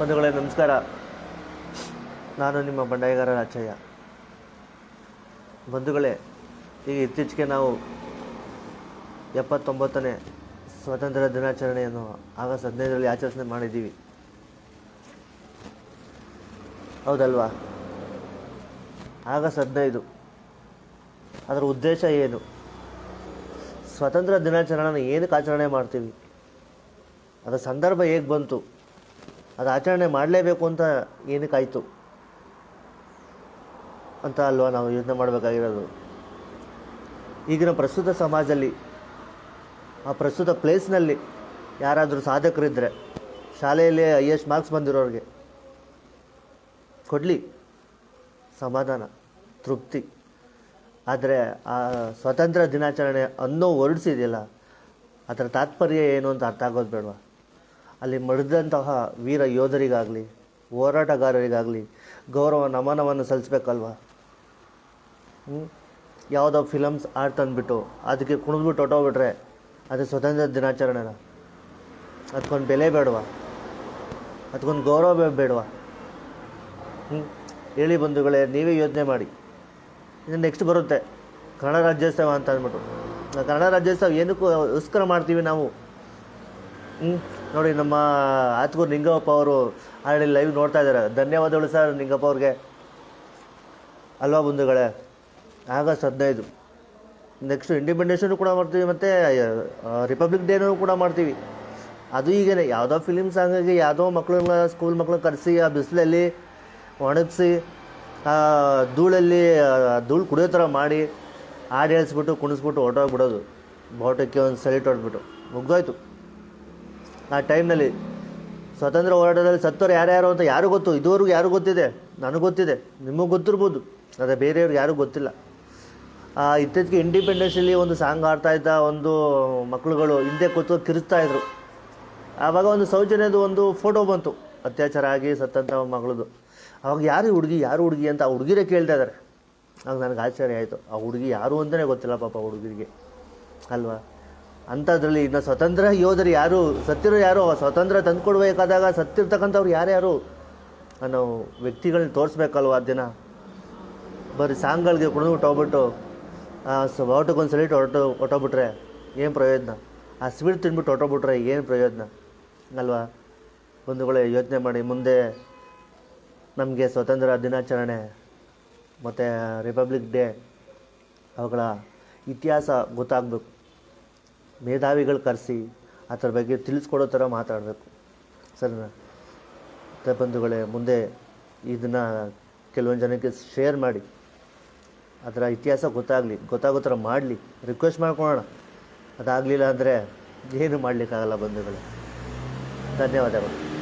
ಬಂಧುಗಳೇ, ನಮಸ್ಕಾರ. ನಾನು ನಿಮ್ಮ ಬಂಡಾಯಗಾರ ರಾಚಯ್ಯ ಬಂಧುಗಳೇ, ಈಗ ಇತ್ತೀಚೆಗೆ ನಾವು ಎಪ್ಪತ್ತೊಂಬತ್ತನೇ ಸ್ವಾತಂತ್ರ್ಯ ದಿನಾಚರಣೆಯನ್ನು ಆಗಸ್ಟ್ ಹದಿನೈದರಲ್ಲಿ ಆಚರಣೆ ಮಾಡಿದ್ದೀವಿ. ಹೌದಲ್ವಾ? ಆಗಸ್ಟ್ ಹದಿನೈದು. ಅದರ ಉದ್ದೇಶ ಏನು? ಸ್ವಾತಂತ್ರ್ಯ ದಿನಾಚರಣೆನ ಏನಕ್ಕೆ ಆಚರಣೆ ಮಾಡ್ತೀವಿ? ಅದರ ಸಂದರ್ಭ ಹೇಗೆ ಬಂತು? ಅದು ಆಚರಣೆ ಮಾಡಲೇಬೇಕು ಅಂತ ಏನಕ್ಕಾಯಿತು? ಅಂತ ಅಲ್ವಾ ನಾವು ಯೋಚನೆ ಮಾಡಬೇಕಾಗಿರೋದು. ಈಗಿನ ಪ್ರಸ್ತುತ ಸಮಾಜದಲ್ಲಿ, ಆ ಪ್ರಸ್ತುತ ಪ್ಲೇಸ್ನಲ್ಲಿ ಯಾರಾದರೂ ಸಾಧಕರಿದ್ದರೆ ಶಾಲೆಯಲ್ಲಿ ಹೈಯೆಸ್ಟ್ ಮಾರ್ಕ್ಸ್ ಬಂದಿರೋರಿಗೆ ಕೊಡಲಿ. ಸಮಾಧಾನ, ತೃಪ್ತಿ. ಆದರೆ ಆ ಸ್ವತಂತ್ರ ದಿನಾಚರಣೆ ಅನ್ನೋ ಹೊರಡಿಸಿದೆಯಲ್ಲ ಅದರ ತಾತ್ಪರ್ಯ ಏನು ಅಂತ ಅರ್ಥ ಆಗೋದು ಬೇಡವಾ? ಅಲ್ಲಿ ಮಡಿದಂತಹ ವೀರ ಯೋಧರಿಗಾಗಲಿ, ಹೋರಾಟಗಾರರಿಗಾಗಲಿ ಗೌರವ ನಮನವನ್ನು ಸಲ್ಲಿಸ್ಬೇಕಲ್ವಾ? ಯಾವುದೋ ಫಿಲಮ್ಸ್ ಆಡ್ ತಂದುಬಿಟ್ಟು ಅದಕ್ಕೆ ಕುಣಿದ್ಬಿಟ್ಟು ಹೊಟ್ಟೋಗ್ಬಿಟ್ರೆ ಅದು ಸ್ವತಂತ್ರ ದಿನಾಚರಣೆನ? ಅದಕ್ಕೊಂದು ಬೆಲೆ ಬೇಡವಾ? ಅದಕ್ಕೊಂದು ಗೌರವ ಬೇಡವಾ? ಹ್ಞೂ ಹೇಳಿ ಬಂಧುಗಳೇ, ನೀವೇ ಯೋಚನೆ ಮಾಡಿ. ಇನ್ನು ನೆಕ್ಸ್ಟ್ ಬರುತ್ತೆ. ಕನ್ನಡ ರಾಜ್ಯೋತ್ಸವ ಅಂತ ಅಂದ್ಬಿಟ್ಟು. ಕನ್ನಡ ರಾಜ್ಯೋತ್ಸವ ಏನಕ್ಕೂ ಉಸ್ಕರ ಮಾಡ್ತೀವಿ ನಾವು. ನೋಡಿ, ನಮ್ಮ ಆತ್ಗೂರು ನಿಂಗಪ್ಪ ಅವರು ಆಲ್ರೆಡಿ ಲೈವ್ ನೋಡ್ತಾ ಇದ್ದಾರೆ. ಧನ್ಯವಾದಗಳು ಸರ್ ನಿಂಗಪ್ಪ ಅವ್ರಿಗೆ. ಅಲ್ವಾ ಬಂಧುಗಳೇ? ಆಗಸ್ಟ್ ಹದಿನೈದು. ನೆಕ್ಸ್ಟ್ ಇಂಡಿಪೆಂಡೆನ್ಸನ್ನು ಕೂಡ ಮಾಡ್ತೀವಿ ಮತ್ತು ರಿಪಬ್ಲಿಕ್ ಡೇನೂ ಕೂಡ ಮಾಡ್ತೀವಿ. ಅದು ಈಗೇನೆ, ಯಾವುದೋ ಫಿಲಿಮ್ ಸಾಂಗಿಗೆ ಯಾವುದೋ ಮಕ್ಕಳನ್ನ ಸ್ಕೂಲ್ ಮಕ್ಕಳನ್ನ ಕರೆಸಿ, ಆ ಬಿಸಿಲಲ್ಲಿ ಒಣಗಿಸಿ ಧೂಳಲ್ಲಿ ಧೂಳು ಕುಡಿಯೋ ಥರ ಮಾಡಿ, ಹಾಡು ಹೇಳಿಸ್ಬಿಟ್ಟು ಕುಣಿಸ್ಬಿಟ್ಟು ಹೊರಟೋಗ್ಬಿಡೋದು. ಬಾಟಕ್ಕೆ ಒಂದು ಸೆಲೆಟ್ ಹೊಡೆದ್ಬಿಟ್ಟು. ಮುಗ್ದೋಯ್ತು. ಆ ಟೈಮ್ನಲ್ಲಿ ಸ್ವಾತಂತ್ರ್ಯ ಹೋರಾಟದಲ್ಲಿ ಸತ್ತವರು ಯಾರ್ಯಾರು ಅಂತ ಯಾರು ಗೊತ್ತು? ಇದುವರೆಗೂ ಯಾರು ಗೊತ್ತಿದೆ? ನನಗೆ ಗೊತ್ತಿದೆ. ನಿಮಗೆ ಗೊತ್ತಿರ್ಬೋದು. ಅದೇ ಬೇರೆಯವ್ರಿಗೆ ಯಾರಿಗೂ ಗೊತ್ತಿಲ್ಲ. ಇತ್ತೀಚೆಗೆ ಇಂಡಿಪೆಂಡೆನ್ಸಲ್ಲಿ ಒಂದು ಸಾಂಗ್ ಆಡ್ತಾ ಇದ್ದ ಒಂದು ಮಕ್ಕಳುಗಳು ಹಿಂದೆ ಕೂತು ಕಿರಿಸ್ತಾ ಇದ್ರು. ಆವಾಗ ಒಂದು ಸೌಜನ್ಯದ ಒಂದು ಫೋಟೋ ಬಂತು. ಅತ್ಯಾಚಾರ ಆಗಿ ಸತ್ತಂಥ ಮಗಳದು. ಅವಾಗ ಯಾರು ಹುಡುಗಿ? ಯಾರು ಹುಡುಗಿ ಅಂತ ಆ ಹುಡುಗಿರೇ ಕೇಳ್ತಾ ಇದ್ದಾರೆ. ಆಗ ನನಗೆ ಆಶ್ಚರ್ಯ ಆಯಿತು. ಆ ಹುಡುಗಿ ಯಾರು ಅಂತಲೇ ಗೊತ್ತಿಲ್ಲ ಪಾಪ ಹುಡುಗಿರಿಗೆ. ಅಲ್ವಾ? ಅಂಥದ್ರಲ್ಲಿ ಇನ್ನು ಸ್ವತಂತ್ರ ಯೋಧರು ಯಾರು, ಸತ್ತಿರೋ ಯಾರು ಸ್ವತಂತ್ರ ತಂದುಕೊಡ್ಬೇಕಾದಾಗ ಸತ್ತಿರ್ತಕ್ಕಂಥವ್ರು ಯಾರ್ಯಾರು ಅನ್ನೋ ವ್ಯಕ್ತಿಗಳನ್ನ ತೋರಿಸ್ಬೇಕಲ್ವ ಆ ದಿನ? ಬರೀ ಸಾಂಗ್ಗಳಿಗೆ ಕುಣಿದ್ಬಿಟ್ಟು ಹೋಗ್ಬಿಟ್ಟು ಬಾವುಟಕ್ಕೊಂದು ಸಲ ಹೊರಟು ಹೊಟ್ಟೋಗ್ಬಿಟ್ರೆ ಏನು ಪ್ರಯೋಜನ? ಆ ಸ್ವೀಟ್ ತಿಂದ್ಬಿಟ್ಟು ಹೊಟ್ಟೋಗ್ಬಿಟ್ರೆ ಏನು ಪ್ರಯೋಜನ? ಅಲ್ವಾ? ಬಂಧುಗಳೇ, ಯೋಚನೆ ಮಾಡಿ, ಮುಂದೆ ನಮಗೆ ಸ್ವತಂತ್ರ ದಿನಾಚರಣೆ, ಮತ್ತು ರಿಪಬ್ಲಿಕ್ ಡೇ, ಅವುಗಳ ಇತಿಹಾಸ ಗೊತ್ತಾಗಬೇಕು. ಮೇಧಾವಿಗಳು ಕರೆಸಿ ಅದರ ಬಗ್ಗೆ ತಿಳಿಸ್ಕೊಡೋ ಥರ ಮಾತಾಡಬೇಕು. ಸರಿನಾ? ಬಂಧುಗಳೇ, ಮುಂದೆ ಇದನ್ನು ಕೆಲವೊಂದು ಜನಕ್ಕೆ ಶೇರ್ ಮಾಡಿ. ಅದರ ಇತಿಹಾಸ ಗೊತ್ತಾಗಲಿ, ಗೊತ್ತಾಗೋ ಥರ ಮಾಡಲಿ. ರಿಕ್ವೆಸ್ಟ್ ಮಾಡ್ಕೊಳ್ಳೋಣ ಅದಾಗಲಿಲ್ಲ ಅಂದರೆ ಏನು ಮಾಡಲಿಕ್ಕಾಗಲ್ಲ ಬಂಧುಗಳೇ. ಧನ್ಯವಾದಗಳು.